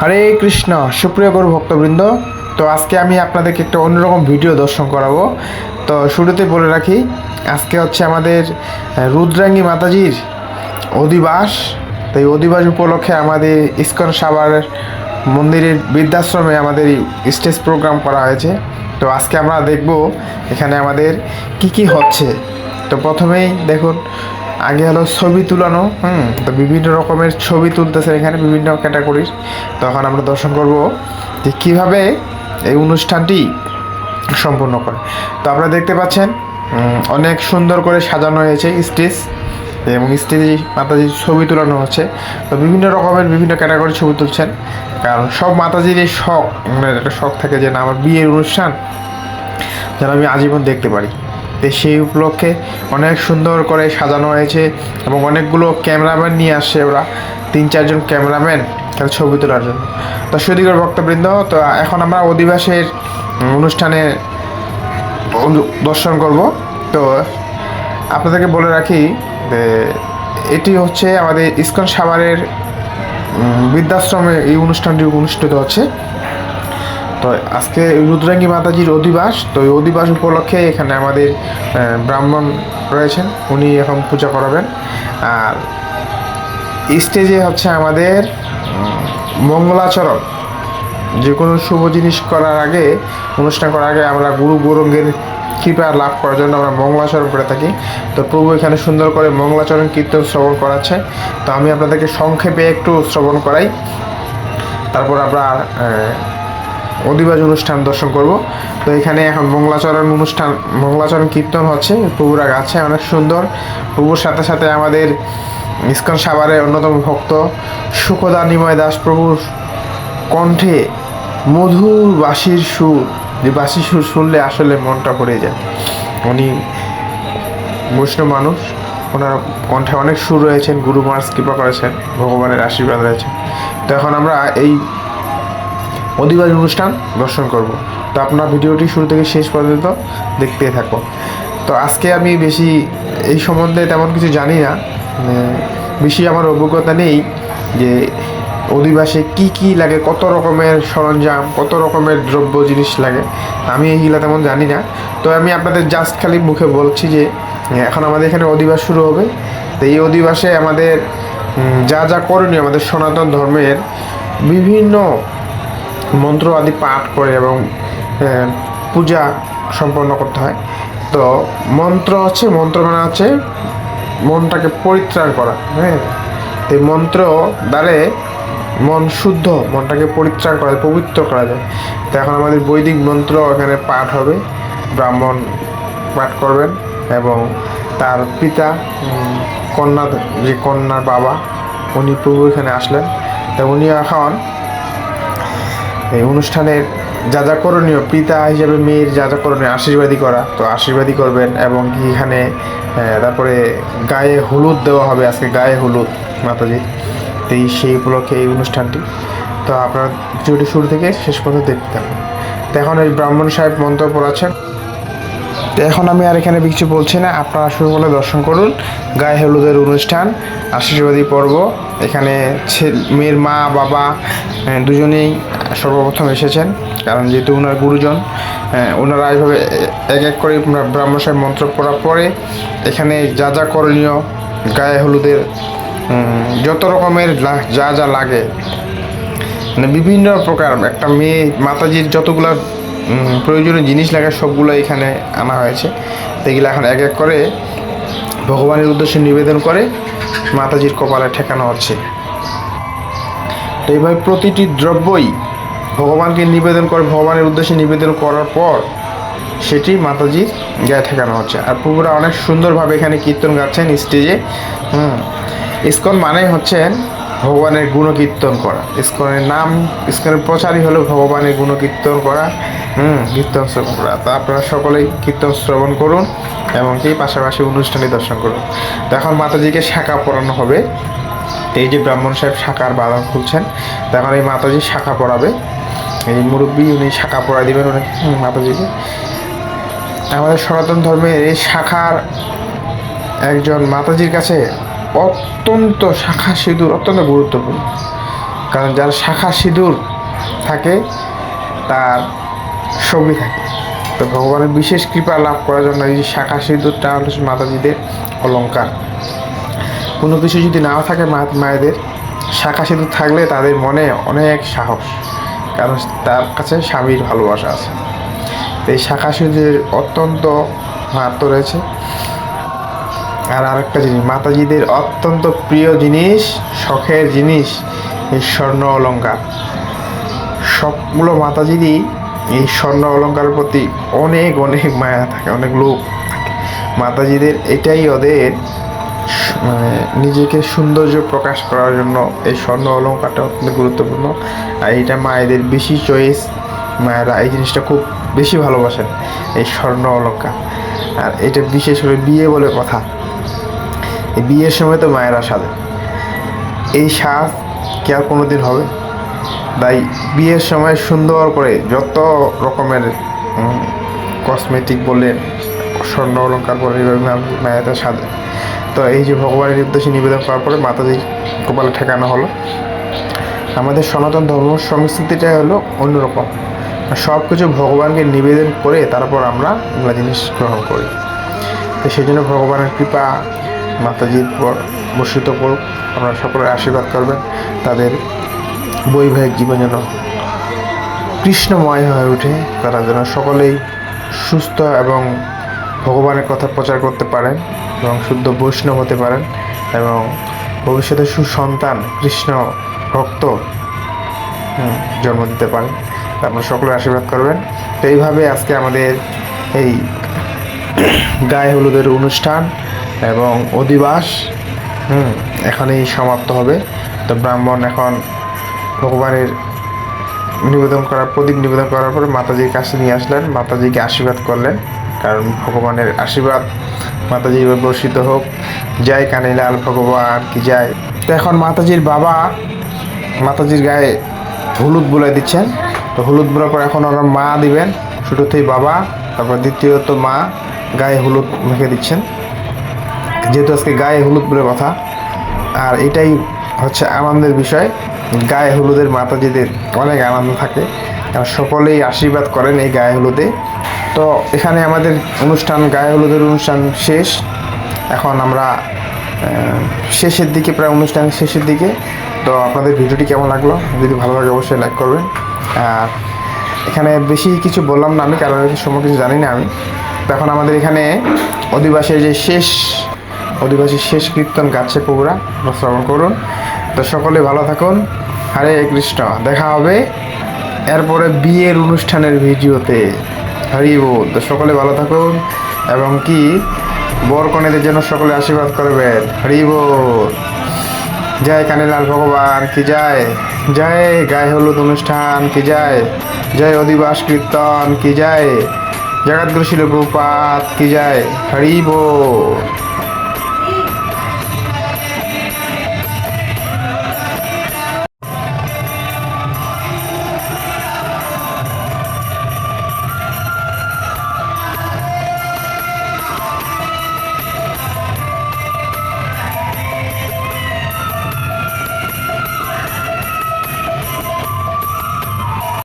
হরে কৃষ্ণ, সুপ্রিয় গুরু ভক্তবৃন্দ। তো আজকে আমি আপনাদেরকে একটা অন্যরকম ভিডিও দর্শন করাবো। তো শুরুতে বলে রাখি, আজকে হচ্ছে আমাদের রুদ্রাঙ্গী মাতাজির অধিবাস। তো এই অধিবাস উপলক্ষে আমাদের ইস্কন সাবার মন্দিরের বৃদ্ধাশ্রমে আমাদের স্টেজ প্রোগ্রাম করা হয়েছে। তো আজকে আমরা দেখব এখানে আমাদের কি কি হচ্ছে। তো প্রথমেই দেখুন আগে হলো ছবি তুলানো, হুম, তো বিভিন্ন রকমের ছবি তুলতেছে এখানে বিভিন্ন ক্যাটাগরির। তখন আমরা দর্শন করব যে কীভাবে এই অনুষ্ঠানটি সম্পূর্ণ করে। তো আপনারা দেখতে পাচ্ছেন অনেক সুন্দর করে সাজানো হয়েছে স্টেজ, এবং স্টেজে মাতাজির ছবি তোলানো হচ্ছে। তো বিভিন্ন রকমের বিভিন্ন ক্যাটাগরির ছবি তুলছেন, কারণ সব মাতাজির এই শখ মানে একটা শখ থাকে যে না, আমার বিয়ের অনুষ্ঠান যেন আমি আজীবন দেখতে পারি। সেই উপলক্ষে অনেক সুন্দর করে সাজানো হয়েছে এবং অনেকগুলো ক্যামেরাম্যান নিয়ে আসছে ওরা। তিন, চারজন ক্যামেরাম্যান তাদের ছবি তোলার জন্য। তো সুদীকর ভক্তবৃন্দ, তো এখন আমরা অধিবাসের অনুষ্ঠানে অনু- দর্শন করব। তো আপনাদেরকে বলে রাখি এটি হচ্ছে আমাদের ইস্কন সাভারের বৃদ্ধাশ্রমে এই অনুষ্ঠানটি অনুষ্ঠিত হচ্ছে। তো আজকে রুদ্রাঙ্গী মাতাজির অধিবাস, তো এই অধিবাস উপলক্ষে এখানে আমাদের ব্রাহ্মণ রয়েছেন, উনি এখন পূজা করাবেন। আর স্টেজে হচ্ছে আমাদের মঙ্গলাচরণ। যে কোনো শুভ জিনিস করার আগে, অনুষ্ঠান করার আগে আমরা গুরু গৌরঙ্গের কৃপা লাভ করার জন্য আমরা মঙ্গলাচরণ করে থাকি। তো প্রভু এখানে সুন্দর করে মঙ্গলাচরণ কীর্তন শ্রবণ করাচ্ছে। তো আমি আপনাদেরকে সংক্ষেপে একটু শ্রবণ করাই। তারপর আমরা অধিবাস অনুষ্ঠান দর্শন করব। তো এখানে এখন মঙ্গলাচরণ অনুষ্ঠান, মঙ্গলাচরণ কীর্তন হচ্ছে, প্রভুরা গাছে অনেক সুন্দর। প্রভুর সাথে সাথে আমাদের ইস্কন সাভারের অন্যতম ভক্ত সুখদা নিময় দাস প্রভুর কণ্ঠে মধুর বাঁশির সুর, যে বাঁশির সুর শুনলে আসলে মনটা ভরে যায়। উনি বৈষ্ণব মানুষ, ওনার কণ্ঠে অনেক সুর রয়েছেন, গুরু মার্স কৃপা করেছেন, ভগবানের আশীর্বাদ রয়েছে। তো এখন আমরা এই অধিবাস অনুষ্ঠান দর্শন করব। তো আপনার ভিডিওটি শুরু থেকে শেষ পর্যন্ত দেখতে থাকো। তো আজকে আমি বেশি এই সম্বন্ধে তেমন কিছু জানি না। মানে বেশি আমার অভিজ্ঞতা নেই যে অধিবাসে কি কি লাগে, কত রকমের সরঞ্জাম, কত রকমের দ্রব্য, জিনিস লাগে। আমি এইগুলা তেমন জানি না। তো আমি আপনাদের জাস্ট খালি মুখে বলছি যে, এখন আমাদের এখানে অধিবাস শুরু হবে। তো এই অধিবাসে আমাদের যা যা করণীয় আমাদের সনাতন ধর্মের বিভিন্ন মন্ত্র আদি পাঠ করে এবং পূজা সম্পন্ন করতে হয়। তো মন্ত্র হচ্ছে মন্ত্র মানে হচ্ছে মনটাকে পরিত্রাণ করা হ্যাঁ? তো মন্ত্র দ্বারে মন শুদ্ধ, মনটাকে পরিত্রাণ করা যায়, পবিত্র করা যায়। তো এখন আমাদের বৈদিক মন্ত্র এখানে পাঠ হবে, ব্রাহ্মণ পাঠ করবেন এবং তার পিতা কন্যা, যে কন্যার বাবা, উনি প্রভু এখানে আসলেন। তো উনি এখন এই অনুষ্ঠানের যা যা করণীয়, পিতা হিসেবে মেয়ের যা যা করণীয় আশীর্বাদী করা। তো আশীর্বাদী করবেন এবং এখানে তারপরে গায়ে হলুদ দেওয়া হবে, আজকে গায়ে হলুদ, মাতাজি। তো এই সেই উপলক্ষে এই অনুষ্ঠানটি। তো আপনারা ভিডিওটি শুরু থেকে শেষ পর্যন্ত দেখতে থাকুন। তো এখন এই ব্রাহ্মণ সাহেব মন্ত্র পড়াচ্ছেন তো এখন আমি আর এখানে কিছু বলছি না। আপনারা শুরু করে দর্শন করুন। গায়ে হলুদের অনুষ্ঠান, আশীর্বাদী পর্ব। এখানে মেয়ের মা, বাবা দুজনেই সর্বপ্রথম এসেছেন, কারণ যেহেতু ওনার গুরুজন ওনারা এইভাবে এক এক করে ব্রা- ব্রাহ্মণ সাহেব মন্ত্র পড়ার পরে এখানে যা যা করণীয়, গায়ে হলুদের যত রকমের যা যা লাগে মানে বিভিন্ন প্রকার, একটা মেয়ে, মাতাজির যতগুলো প্রয়োজনীয় জিনিস লাগে, সবগুলো এখানে আনা হয়েছে। এগুলো এখন এক এক করে ভগবানের উদ্দেশ্যে নিবেদন করে মাতাজির কপালে ঠেকানো হচ্ছে। এইভাবে প্রতিটি দ্রব্যই ভগবানকে নিবেদন করে, ভগবানের উদ্দেশ্যে নিবেদন করার পর সেটি মাতাজির গায়ে ঠেকানো হচ্ছে। আর প্রভুরা অনেক সুন্দরভাবে এখানে কীর্তন গাচ্ছেন স্টেজে। হুম, ইস্কন মানে হচ্ছেন ভগবানের গুণকীর্তন করা। ইস্কনের নাম, ইস্কনের প্রচারই হলো ভগবানের গুণকীর্তন করা। হুম, কীর্তন শ্রবণ করা। তা আপনারা সকলেই কীর্তন শ্রবণ করুন এবং কি পাশাপাশি অনুষ্ঠানে দর্শন করুন। তো এখন মাতাজিকে শাখা পড়ানো হবে। এই যে ব্রাহ্মণ সাহেব শাখার বাদাম খুলছেন তখন এই মাতাজি শাখা পড়াবে। এই মুরব্বী, উনি শাখা পড়াই দেবেন উনি। মাতাজিকে আমাদের সনাতন ধর্মের এই শাখার একজন মাতাজির কাছে অত্যন্ত শাখা সিঁদুর অত্যন্ত গুরুত্বপূর্ণ। কারণ যার শাখা সিঁদুর থাকে, তার ছবি থাকে। তো ভগবানের বিশেষ কৃপা লাভ করার জন্য এই শাখা সিঁদুরটা হলো মাতাজিদের অলঙ্কার কোনো কিছু যদি নাও থাকে মায়েদের, শাখা সিঁদুর থাকলে তাদের মনে অনেক সাহস। কারণ তার কাছে স্বামীর ভালোবাসা আছে। এই শাখা সিঁদুরের অত্যন্ত মাহাত্ম রয়েছে। আর আরেকটা জিনিস, মাতাজিদের অত্যন্ত প্রিয় জিনিস, শখের জিনিস, এই স্বর্ণ অলঙ্কার। সবগুলো মাতাজিরই এই স্বর্ণ অলঙ্কারের প্রতি অনেক অনেক মায়া থাকে, অনেক লোভ থাকে। মাতাজিদের এটাই ওদের মানে নিজেকে সৌন্দর্য প্রকাশ করার জন্য এই স্বর্ণ অলঙ্কারটা অত্যন্ত গুরুত্বপূর্ণ। আর এটা মায়েদের বেশি চয়েস মায়েরা এই জিনিসটা খুব বেশি ভালোবাসেন, এই স্বর্ণ অলঙ্কার। আর এটা বিশেষ করে বিয়ে বলে কথা। এই বিয়ের সময় তো মায়েরা সাজে এই সাজ কি আর কোনোদিন হবে? তাই বিয়ের সময় সুন্দর করে যত রকমের কসমেটিক বলেন, স্বর্ণ অলঙ্কার বলে এইভাবে মায়েরা সাজে তো এই যে ভগবানের উদ্দেশ্যে নিবেদন করার পরে মাতাজি কপালে ঠেকানো হলো। আমাদের সনাতন ধর্ম সংস্কৃতিটাই হলো অন্যরকম। সব কিছু ভগবানকে নিবেদন করে তারপর আমরা এগুলো জিনিস গ্রহণ করি। তো সেই জন্য ভগবানের কৃপা মাতাজির পর বর্ষিত করুক। আমরা সকলের আশীর্বাদ করবেন। তাদের বৈবাহিক জীবন যেন কৃষ্ণময় হয়ে ওঠে। তারা যেন সকলেই সুস্থ এবং ভগবানের কথা প্রচার করতে পারেন এবং শুদ্ধ বৈষ্ণব হতে পারেন এবং ভবিষ্যতে সুসন্তান, কৃষ্ণ ভক্ত জন্ম দিতে পারেন। আপনারা সকলের আশীর্বাদ করবেন। তো এইভাবে আজকে আমাদের এই গায়ে হলুদের অনুষ্ঠান এবং অধিবাস, হুম, এখানেই সমাপ্ত হবে। তো ব্রাহ্মণ এখন ভগবানের নিবেদন করার, প্রদীপ নিবেদন করার পরে মাতাজির কাছে নিয়ে আসলেন। মাতাজিকে আশীর্বাদ করলেন। কারণ ভগবানের আশীর্বাদ, মাতাজির বর্ষিত হোক। জয় কানিলাল ভগবান কি যায় তো এখন মাতাজির বাবা মাতাজির গায়ে হলুদ বলে দিচ্ছেন। তো হলুদ বলার পর এখন ওরা মা দিবেন শুরুতেই বাবা। তারপর দ্বিতীয়ত মা গায়ে হলুদ মেখে দিচ্ছেন। যেহেতু আজকে গায়ে হলুদ বলে কথা, আর এটাই হচ্ছে আনন্দের বিষয়। গায়ে হলুদের মাতাজিদের অনেক আনন্দ থাকে। আর সকলেই আশীর্বাদ করেন এই গায়ে হলুদে। তো এখানে আমাদের অনুষ্ঠান, গায়ে হলুদের অনুষ্ঠান শেষ। এখন আমরা শেষের দিকে, প্রায় অনুষ্ঠানের শেষের দিকে। তো আপনাদের ভিডিওটি কেমন লাগল? যদি ভালো লাগে, অবশ্যই লাইক করবেন। আর এখানে বেশি কিছু বললাম না আমি, কারণ সময় কিছু জানি না আমি। তো এখন আমাদের এখানে অধিবাসের যে শেষ অধিবাসী শেষ কীর্তন প্রভুরা আপনারা শ্রবণ করুন। তো সকলে ভালো থাকুন। হরে কৃষ্ণ। দেখা হবে এরপরে বিয়ের অনুষ্ঠানের ভিডিওতে। হরি তো সকলে ভালো থাকুন। এবং কি? বর কনেদের জন্য সকলে আশীর্বাদ করবেন। হরি জয় কানিলাল ভগবান, কি যায় জয় গায়ে হলুদ অনুষ্ঠান, কি যায় জয় অধিবাস কীর্তন, কি যায় জগৎগুরু শিল কি যায় হরি বল